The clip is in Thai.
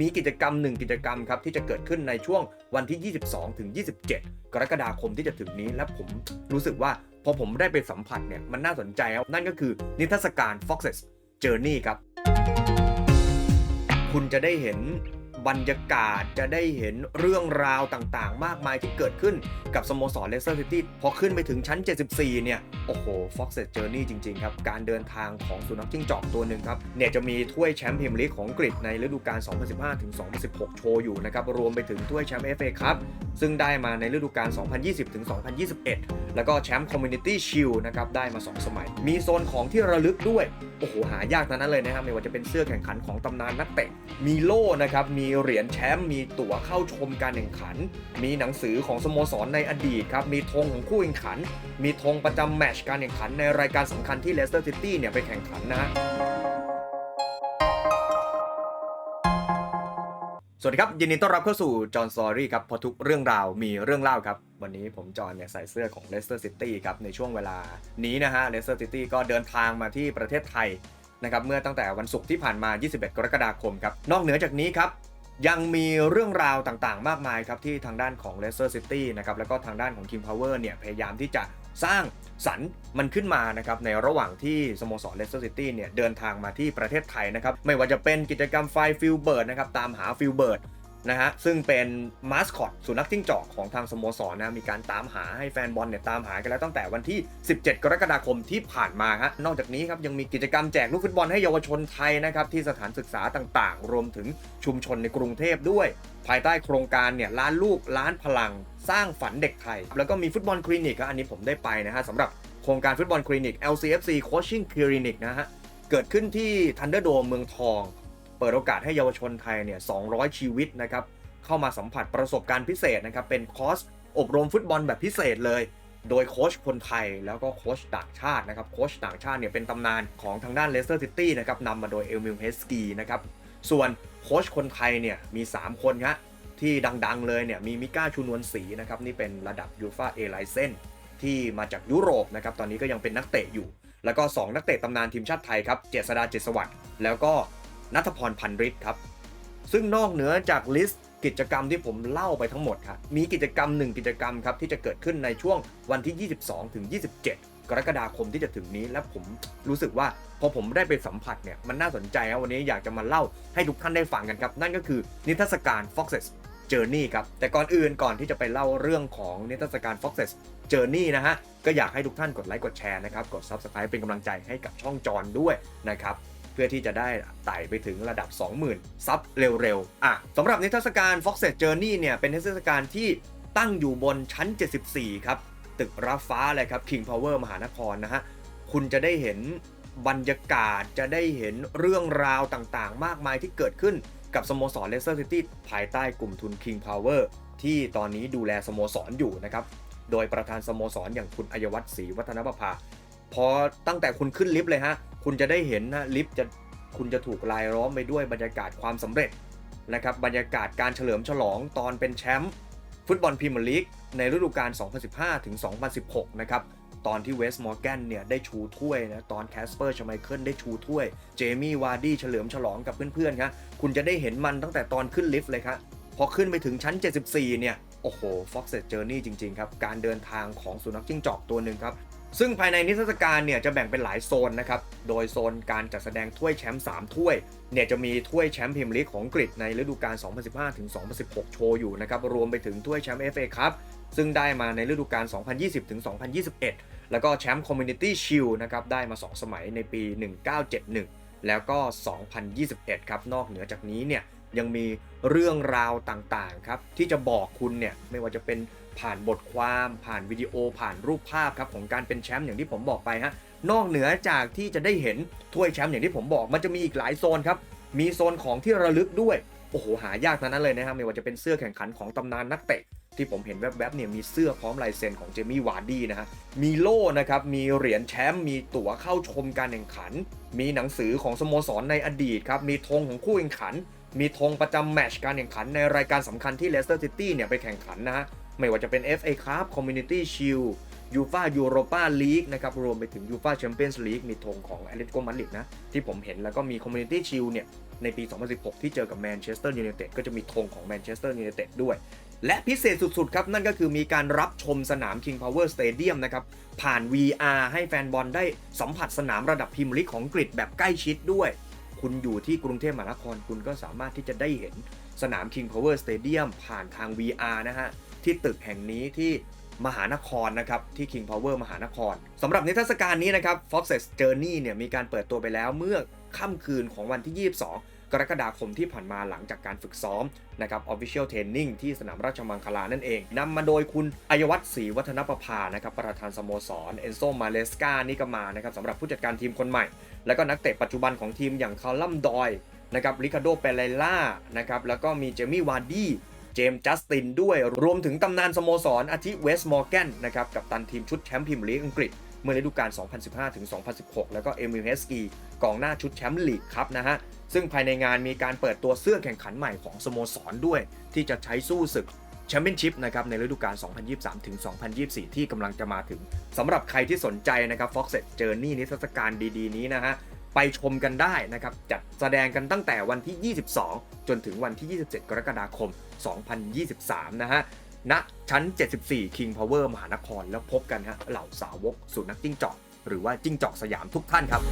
มีกิจกรรมหนึ่งกิจกรรมครับที่จะเกิดขึ้นในช่วงวันที่ 22 ถึง 27 กรกฎาคมที่จะถึงนี้ และผมรู้สึกว่าพอผมได้ไปสัมผัสเนี่ยมันน่าสนใจครับนั่นก็คือนิทรรศการ Foxes Journey ครับ คุณจะได้เห็น บรรยากาศจะได้เห็นเรื่องราวต่างๆ มากมายที่เกิดขึ้นกับสโมสรเลสเตอร์ซิตี้พอขึ้นไปถึงชั้น 74 เนี่ย โอ้โห Fox Journey จริง ๆ ครับ การเดินทางของสุนัขจิ้งจอกตัวหนึ่งครับ เนี่ยจะมีถ้วยแชมป์พรีเมียร์ลีกของอังกฤษในฤดูกาล 2015-2016 โชว์อยู่นะครับ รวมไปถึงถ้วยแชมป์ FA ครับซึ่งได้มาในฤดูกาล 2020-2021 แล้วก็แชมป์ Community Shield นะครับได้มา 2 สมัย มีโซนของที่ระลึกด้วย โอ้โห หายากทั้งนั้นเลยนะครับ ไม่ว่าจะเป็นเสื้อแข่งขันของตำนานนักเตะ มีโล่นะครับ มีเหรียญแชมป์ มีตั๋วเข้าชมการแข่งขัน มีหนังสือของสโมสรในอดีตครับ มีธงของคู่แข่งขัน มีธงประจำแมตช์การแข่งขันในรายการสำคัญที่เลสเตอร์ซิตี้เนี่ยไปแข่งขันนะ สวัสดีครับ ยินดีต้อนรับเข้าสู่จอห์นสอรี่ครับพราะทุกเรื่องราวมีเรื่องเล่าครับ วันนี้ผมจอห์นเนี่ยใส่เสื้อของเลสเตอร์ซิตี้ครับในช่วงเวลานี้นะฮะเลสเตอร์ซิตี้ก็เดินทางมาที่ประเทศไทยนะครับเมื่อตั้งแต่วันศุกร์ที่ผ่านมา 21 กรกฎาคมครับ นอกเหนือจากนี้ครับ ยังมีเรื่องราวต่างๆ มากมายครับ ที่ทางด้านของ Leicester City นะครับแล้วก็ทางด้านของ King Power เนี่ยพยายามที่จะ สร้างสรรค์มันขึ้นมานะครับในระหว่างที่สโมสรเลสเตอร์ซิตี้เนี่ยเดินทางมาที่ประเทศไทยนะครับไม่ว่าจะเป็นกิจกรรมไฟฟิลเบิร์ดนะครับตามหาฟิลเบิร์ด นะฮะซึ่งเป็นมาสคอตสุนัขจิ้งจอกของทางสโมสรนะมีการตามหาให้แฟนบอลเนี่ยตามหากันแล้วตั้งแต่วันที่ 17 กรกฎาคมที่ผ่านมาฮะนอกจากนี้ครับยังมีกิจกรรมแจกลูกฟุตบอลให้เยาวชนไทยนะครับที่สถานศึกษาต่างๆ รวมถึงชุมชนในกรุงเทพด้วย ภายใต้โครงการเนี่ยล้านลูกล้านพลัง สร้างฝันเด็กไทย แล้วก็มีฟุตบอลคลินิกอันนี้ผมได้ไปนะฮะสำหรับโครงการฟุตบอลคลินิก LCFC Coaching Clinic นะฮะเกิดขึ้นที่ Thunderdome เมืองทอง เปิดโอกาสให้เยาวชนไทยเนี่ย 200 ชีวิตนะครับ เข้ามาสัมผัสประสบการณ์พิเศษนะครับ เป็นคอร์สอบรมฟุตบอลแบบพิเศษเลย โดยโค้ชคนไทยแล้วก็โค้ชต่างชาตินะครับ โค้ชต่างชาติเนี่ยเป็นตำนานของทางด้านเลสเตอร์ซิตี้นะครับนำมาโดยเอลมิลเฮสกีนะครับ ส่วนโค้ชคนไทยเนี่ยมี 3 คนครับที่ดังๆเลยเนี่ยมีมิก้าชูนวลศรีนะครับนี่เป็นระดับยูฟาเอไลเซนที่มาจากยุโรปนะครับตอนนี้ก็ยังเป็นนักเตะอยู่ แล้วก็ 2 นักเตะตำนานทีมชาติไทยครับเจษดาเจษวัตรแล้วก็ นัทพรพันริศครับ ซึ่งนอกเหนือจากลิสต์กิจกรรมที่ผมเล่าไปทั้งหมดครับมีกิจกรรมหนึ่งกิจกรรมครับที่จะเกิดขึ้นในช่วงวันที่ 22ถึง27 กรกฎาคมที่จะถึงนี้ และผมรู้สึกว่าพอผมได้ไปสัมผัสเนี่ยมันน่าสนใจครับวันนี้อยากจะมาเล่าให้ทุกท่านได้ฟังกันครับ นั่นก็คือนิทรรศการ Foxes Journey ครับแต่ก่อนอื่นก่อนที่จะไปเล่าเรื่องของนิทรรศการ Foxes Journey นะฮะก็อยากให้ทุกท่านกดไลค์กดแชร์นะครับกด Subscribe เป็นกำลังใจให้กับช่องจอนด้วยนะครับ พื่อที่จะได้ไต่ไปถึงระดับ 20,000 ซับเร็วๆ อะสำหรับนิทรรศการ Foxet Journey เนี่ยเป็นนิทรรศการที่ตั้งอยู่บนชั้น 74 ครับ ตึกรับฟ้าเลยครับ King Power มหานครนะฮะ คุณจะได้เห็นบรรยากาศจะได้เห็นเรื่องราวต่างๆ มากมายที่เกิดขึ้นกับสโมสรเลสเตอร์ซิตี้ภายใต้กลุ่มทุน King Power ที่ตอนนี้ดูแลสโมสรอยู่นะครับ โดยประธานสโมสรอย่างคุณอัยวัฒน์ศรีวัฒนประภา พอตั้งแต่คุณขึ้นลิฟต์เลยฮะ คุณจะได้เห็นนะลิฟต์จะคุณจะถูกลายล้อมไปด้วยบรรยากาศความสำเร็จนะครับบรรยากาศการเฉลิมฉลองตอนเป็นแชมป์ฟุตบอลพรีเมียร์ลีกในฤดูกาล 2015 ถึง 2016 นะครับ ตอนที่เวสต์มอร์แกนเนี่ยได้ชูถ้วยนะ ตอนแคสเปอร์ชไมเคิลได้ชูถ้วย เจมี่วาร์ดี้เฉลิมฉลองกับเพื่อนๆครับคุณจะได้เห็นมันตั้งแต่ตอนขึ้นลิฟต์เลยครับพอขึ้นไปถึงชั้น 74 เนี่ย โอ้โห Fox Journey จริง ๆ ครับ การเดินทางของสุนัขจิ้งจอกตัวหนึ่งครับ ซึ่งภายในนิทรรศการเนี่ยจะแบ่งเป็นหลายโซนนะครับ โดยโซนการจัดแสดงถ้วยแชมป์3ถ้วยเนี่ยจะมีถ้วยแชมป์พรีเมียร์ลีกของอังกฤษในฤดูกาล 2015 ถึง 2016 โชว์อยู่นะครับ รวมไปถึงถ้วยแชมป์ FA ครับซึ่งได้มาในฤดูกาล 2020 ถึง 2021 แล้วก็แชมป์ Community Shield นะครับได้มา 2 สมัยในปี 1971 แล้วก็ 2021 ครับ นอกเหนือจากนี้เนี่ย ยังมีเรื่องราวต่างๆครับที่จะบอกคุณเนี่ยไม่ว่าจะเป็นผ่านบทความผ่านวิดีโอผ่านรูปภาพครับของการเป็นแชมป์อย่างที่ผมบอกไปฮะนอกเหนือจากที่จะได้เห็นถ้วยแชมป์อย่างที่ผมบอก มันจะมีอีกหลายโซนครับมีโซนของที่ระลึกด้วยโอ้โหหายากทั้งนั้นเลยนะครับไม่ว่าจะเป็นเสื้อแข่งขันของตำนานนักเตะที่ผมเห็นแวบๆเนี่ยมีเสื้อพร้อมลายเซ็นของเจมี่วาร์ดี้นะฮะ มีโล่นะครับ มีเหรียญแชมป์ มีตั๋วเข้าชมการแข่งขัน มีหนังสือของสโมสรในอดีตครับ มีธงของคู่แข่งขัน มีธงประจำแมตช์การแข่งขันในรายการสำคัญที่เลสเตอร์ซิตี้เนี่ยไปแข่งขันนะฮะ ไม่ว่าจะเป็น FA Cup Community Shield ยูฟายูโรปาลีกนะครับ รวมไปถึงยูฟาแชมเปี้ยนส์ลีกมีธงของแอตเลติโกมาดริดนะ ที่ผมเห็นแล้วก็มี Community Shield เนี่ย ในปี 2016 ที่เจอกับแมนเชสเตอร์ยูไนเต็ดก็จะมีธงของแมนเชสเตอร์ยูไนเต็ดด้วย และพิเศษสุด ๆ ครับ นั่นก็คือมีการรับชมสนาม King Power Stadium นะครับ ผ่าน VR ให้แฟนบอลได้สัมผัสสนามระดับพรีเมียร์ลีกของอังกฤษแบบใกล้ชิดด้วย คุณอยู่ที่กรุงเทพมหานครคุณก็สามารถที่จะได้เห็นสนาม King Power Stadium ผ่านทาง VR นะฮะ ที่ตึกแห่งนี้ที่มหานครนะครับ ที่ King Power มหานครสำหรับนิทรรศการนี้นะครับ Fox's Journey เนี่ยมีการเปิดตัวไปแล้วเมื่อค่ำคืนของวันที่ 22 กรกฎาคมที่ผ่านมาหลังจากการฝึกซ้อมนะครับ Official Training ที่สนามราชมังคลานั่นเองนำมาโดยคุณอัยวัฒน์ศรีวัฒนประภานะครับประธานสโมสรเอนโซมาเลสกานี่ก็มานะครับสำหรับผู้จัดการทีมคนใหม่ แล้วก็นักเตะปัจจุบันของทีมอย่างคาร์ลัมดอยนะครับริคาโดเปเรล่านะครับแล้วก็มีเจมี่วาร์ดี้เจมส์จัสตินด้วยรวมถึงตำนานสโมสรอาทิเวสมอร์แกนนะครับกับตันทีมชุดแชมป์พรีเมียร์ลีกอังกฤษ เมื่อฤดูกาล 2015-2016 แล้วก็เอมิลเฮสกีกองหน้าชุดแชมป์ลีกครับนะฮะ ซึ่งภายในงานมีการเปิดตัวเสื้อแข่งขันใหม่ของสโมสรด้วย ที่จะใช้สู้ศึกแชมเปี้ยนชิพนะครับในฤดูกาล 2023-2024 ที่กำลังจะมาถึงสำหรับใครที่สนใจนะครับ Fox Journey นิทรรศการดีๆ นี้นะฮะไปชมกันได้นะครับ จัดแสดงกันตั้งแต่วันที่ 22 จนถึงวันที่ 27 กรกฎาคม 2023 นะฮะ ณชั้น 74 King Power มหานคร แล้วพบกันฮะเหล่าสาวกสุนัขจิ้งจอก หรือว่าจิ้งจอกสยามทุกท่านครับ